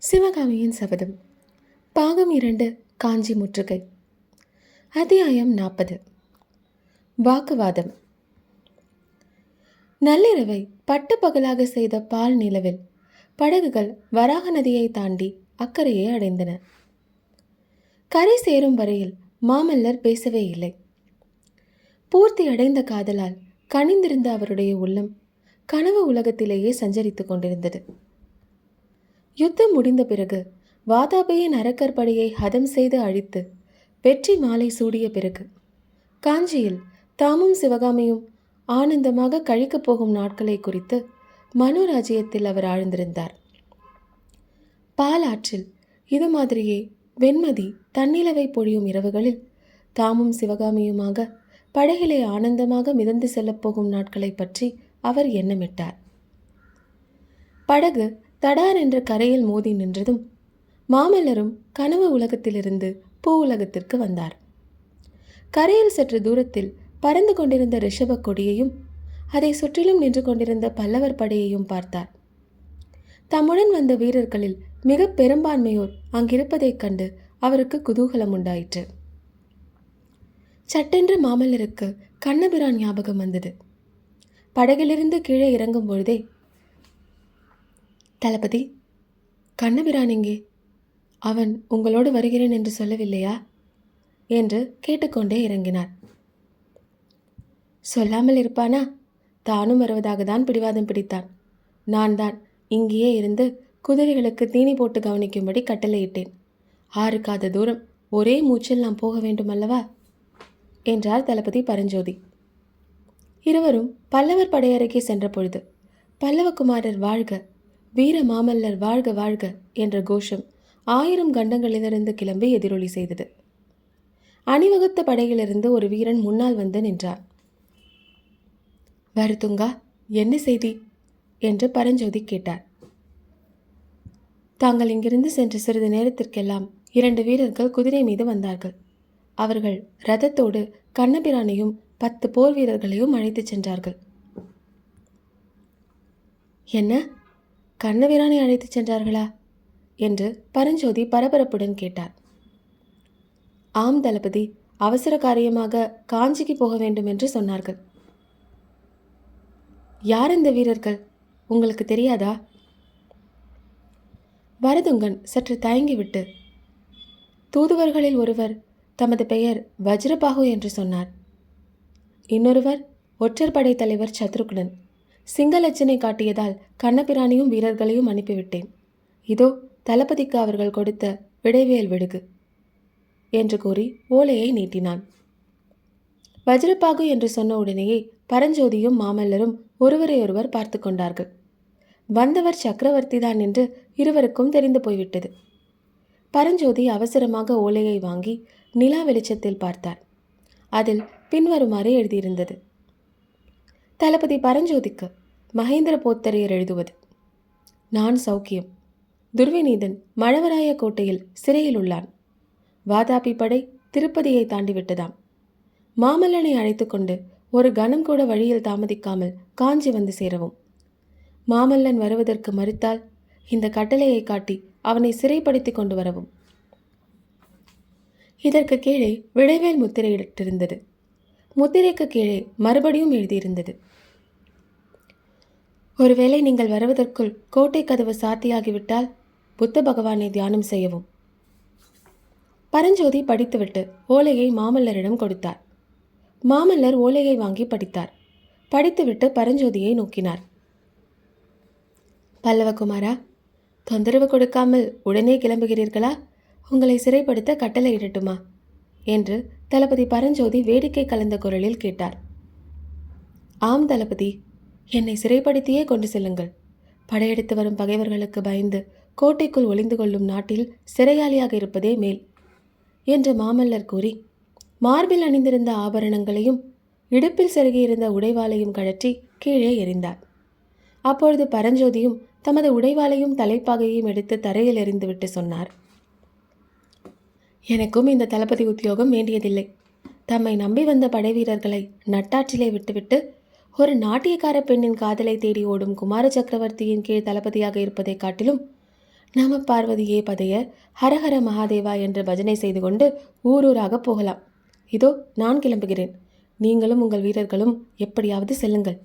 சிவகாமியின் சபதம். பாகம் இரண்டு காஞ்சி முற்றுகை அத்தியாயம் நாற்பது. வாக்குவாதம். நள்ளிரவை பட்டப்பகலாக செய்த பால் நிலவில் படகுகள் வராக நதியை தாண்டி அக்கறையை அடைந்தன. கரை சேரும் வரையில் மாமல்லர் பேசவே இல்லை. பூர்த்தி அடைந்த காதலால் கனிந்திருந்த அவருடைய உள்ளம் கனவு உலகத்திலேயே சஞ்சரித்துக் கொண்டிருந்தது. யுத்தம் முடிந்த பிறகு வாதாபியின் அரக்கற்படையை ஹதம் செய்து அழித்து வெற்றி மாலை சூடிய பிறகு காஞ்சியில் தாமும் சிவகாமியும் ஆனந்தமாக கழிக்கப் போகும் நாட்களை குறித்து மனோராஜ்யத்தில் அவர் ஆழ்ந்திருந்தார். பாலாற்றில் இது மாதிரியே வெண்மதி தன்னிலவை பொழியும் இரவுகளில் தாமும் சிவகாமியுமாக படகிலே ஆனந்தமாக மிதந்து செல்லப் போகும் நாட்களை பற்றி அவர் எண்ணமிட்டார். படகு தடார் என்ற கரையில் மோதி நின்றதும் மாமல்லரும் கனவு உலகத்திலிருந்து பூ உலகத்திற்கு வந்தார். கரையில் சற்று தூரத்தில் பறந்து கொண்டிருந்த ரிஷப கொடியையும் அதை சுற்றிலும் நின்று கொண்டிருந்த பல்லவர் படையையும் பார்த்தார். தம்முடன் வந்த வீரர்களில் மிக பெரும்பான்மையோர் அங்கிருப்பதைக் கண்டு அவருக்கு குதூகலம் உண்டாயிற்று. சட்டென்று மாமல்லருக்கு கண்ணபிரான் ஞாபகம் வந்தது. படகிலிருந்து கீழே இறங்கும் பொழுதே தளபதி கண்ணபிரான் எங்கே? அவன் உங்களோடு வருகிறேன் என்று சொல்லவில்லையா? என்று கேட்டுக்கொண்டே இறங்கினார் சொல்லாமல் இருப்பானா? தானும் வருவதாக தான் பிடிவாதம் பிடித்தான். நான் தான் இங்கேயே இருந்து குதிரைகளுக்கு தீனி போட்டு கவனிக்கும்படி கட்டளையிட்டேன் ஆறு காத தூரம் ஒரே மூச்சில் நாம் போக வேண்டும் அல்லவா? என்றார் தளபதி பரஞ்சோதி. இருவரும் பல்லவர் படையறைக்கு சென்ற பொழுது பல்லவகுமாரர் வாழ்க வீர மாமல்லர் வாழ்க வாழ்க என்ற கோஷம் ஆயிரம் கண்டங்களிலிருந்து கிளம்பி எதிரொலி செய்தது. அணிவகுத்த படையிலிருந்து ஒரு வீரன் முன்னால் வந்து நின்றார். வருத்துங்கா என்ன செய்தி? என்று பரஞ்சோதி கேட்டார். தாங்கள் இங்கிருந்து சென்ற சிறிது நேரத்திற்கெல்லாம் இரண்டு வீரர்கள் குதிரை மீது வந்தார்கள். அவர்கள் ரதத்தோடு கண்ணபிரானையும் பத்து போர் வீரர்களையும் அழைத்துச் சென்றார்கள். என்ன? கண்ணவீரானை அழைத்துச் சென்றார்களா? என்று பரஞ்சோதி பரபரப்புடன் கேட்டார். ஆம் தளபதி அவசர காரியமாக காஞ்சிக்கு போக வேண்டும் என்று சொன்னார்கள். யார் இந்த வீரர்கள்? உங்களுக்கு தெரியாதா? வரதுங்கன் சற்று தயங்கிவிட்டு தூதுவர்களில் ஒருவர் தமது பெயர் வஜ்ரபாகு என்று சொன்னார். இன்னொருவர் ஒற்றர் படை தலைவர் சத்ருகுணன் சிங்களச்சனை காட்டியதால் கண்ணபிராணியும் வீரர்களையும் அனுப்பிவிட்டேன். இதோ தளபதிக்கு அவர்கள் கொடுத்த விடைவேல் விடுகு என்று கூறி ஓலையை நீட்டினான். வஜ்ரபாகு என்று சொன்ன உடனேயே பரஞ்சோதியும் மாமல்லரும் ஒருவரையொருவர் பார்த்து கொண்டார்கள். வந்தவர் சக்கரவர்த்தி தான் என்று இருவருக்கும் தெரிந்து போய்விட்டது. பரஞ்சோதி அவசரமாக ஓலையை வாங்கி நிலா வெளிச்சத்தில் பார்த்தார். அதில் பின்வருமாறு எழுதியிருந்தது. தளபதி பரஞ்சோதிக்கு மகேந்திர போத்தரையர் எழுதுவது. நான் சௌக்கியம். துர்விநீதன் மழவராய கோட்டையில் சிறையில் உள்ளான். வாதாபி படை திருப்பதியை தாண்டிவிட்டதாம் மாமல்லனை அழைத்து கொண்டு ஒரு கணம் கூட வழியில் தாமதிக்காமல் காஞ்சி வந்து சேரவும். மாமல்லன் வருவதற்கு மறுத்தால் இந்த கட்டளையை காட்டி அவனை சிறைப்படுத்தி கொண்டு வரவும். இதற்கு கீழே விடைவேல் முத்திரையிட்டிருந்தது. முத்திரைக்கு கீழே மறுபடியும் எழுதியிருந்தது. ஒருவேளை நீங்கள் வருவதற்குள் கோட்டை கதவு சாத்தியாகிவிட்டால் புத்த பகவானை தியானம் செய்யவும். பரஞ்சோதி படித்துவிட்டு ஓலையை மாமல்லரிடம் கொடுத்தார். மாமல்லர் ஓலையை வாங்கி படித்தார். படித்துவிட்டு பரஞ்சோதியை நோக்கினார். பல்லவகுமாரா தொந்தரவு கொடுக்காமல் உடனே கிளம்புகிறீர்களா? உங்களை சிறைப்படுத்த கட்டளையிடட்டுமா என்று தளபதி பரஞ்சோதி வேடிக்கை கலந்த குரலில் கேட்டார். ஆம் தளபதி. என்னை சிறைப்படுத்தியே கொண்டு செல்லுங்கள். படையெடுத்து வரும் பகைவர்களுக்கு பயந்து கோட்டைக்குள் ஒளிந்து கொள்ளும் நாட்டில் சிறையாளியாக இருப்பதே மேல் என்று மாமல்லர் கூறி மார்பில் அணிந்திருந்த ஆபரணங்களையும் இடுப்பில் செருகியிருந்த உடைவாளையும் கழற்றி கீழே எறிந்தார். அப்பொழுது பரஞ்சோதியும் தமது உடைவாளையும் தலைப்பாகையும் எடுத்து தரையில் எறிந்துவிட்டு சொன்னார். எனக்கும் இந்த தளபதி உத்தியோகம் வேண்டியதில்லை. தம்மை நம்பி வந்த படைவீரர்களை நட்டாற்றிலே விட்டுவிட்டு ஒரு நாட்டியக்கார பெண்ணின் காதலை தேடி ஓடும் குமார சக்கரவர்த்தியின் கீழ் தளபதியாக இருப்பதைக் காட்டிலும் நம பார்வதியே பதைய ஹரஹர மகாதேவா என்று பஜனை செய்து கொண்டு ஊரூராக போகலாம். இதோ நான் கிளம்புகிறேன். நீங்களும் உங்கள் வீரர்களும் எப்படியாவது செல்லுங்கள்.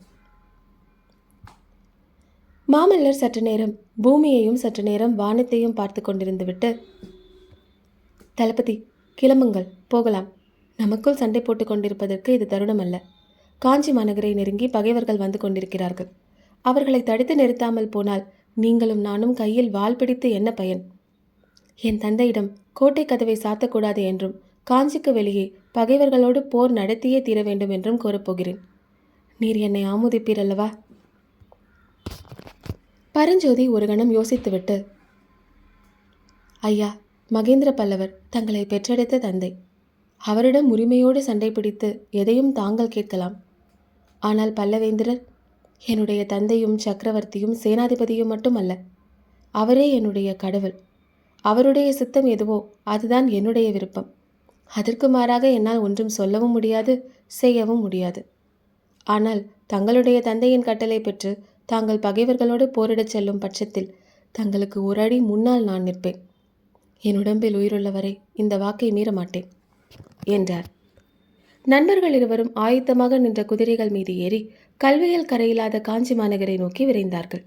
மாமல்லர் சற்று நேரம் பூமியையும் சற்று நேரம் வானத்தையும் பார்த்து கொண்டிருந்து விட்டு தளபதி கிளம்புங்கள் போகலாம். நமக்குள் சண்டை போட்டுக் கொண்டிருப்பதற்கு இது தருணம் அல்ல காஞ்சி மாநகரை நெருங்கி பகைவர்கள் வந்து கொண்டிருக்கிறார்கள். அவர்களை தடுத்து நிறுத்தாமல் போனால் நீங்களும் நானும் கையில் வாள் பிடித்து என்ன பயன்? என் தந்தையிடம் கோட்டை கதவை சாத்தக்கூடாது என்றும் காஞ்சிக்கு வெளியே பகைவர்களோடு போர் நடத்தியே தீர வேண்டும் என்றும் கோரப்போகிறேன். நீர் என்னை ஆமோதிப்பீர் அல்லவா? பரஞ்சோதி ஒரு கணம் யோசித்துவிட்டு ஐயா மகேந்திர பல்லவர் தங்களை பெற்றெடுத்த தந்தை. அவரிடம் உரிமையோடு சண்டை பிடித்து எதையும் தாங்கள் கேட்கலாம். ஆனால் பல்லவேந்திரர் என்னுடைய தந்தையும் சக்கரவர்த்தியும் சேனாதிபதியும் மட்டுமல்ல அவரே என்னுடைய கடவுள். அவருடைய சித்தம் எதுவோ அதுதான் என்னுடைய விருப்பம். அதற்கு மாறாக என்னால் ஒன்றும் சொல்லவும் முடியாது செய்யவும் முடியாது. ஆனால் தங்களுடைய தந்தையின் கட்டளை பெற்று தாங்கள் பகைவர்களோடு போரிடச் செல்லும் பட்சத்தில் தங்களுக்கு ஒரு அடி முன்னால் நான் நிற்பேன். என் உடம்பில் உயிருள்ளவரை இந்த வாக்கை மீற மாட்டேன் என்றார். நண்பர்கள் இருவரும் ஆயத்தமாக நின்ற குதிரைகள் மீது ஏறி கல்வியல் கரையில்லாத காஞ்சி மாநகரை நோக்கி விரைந்தார்கள்.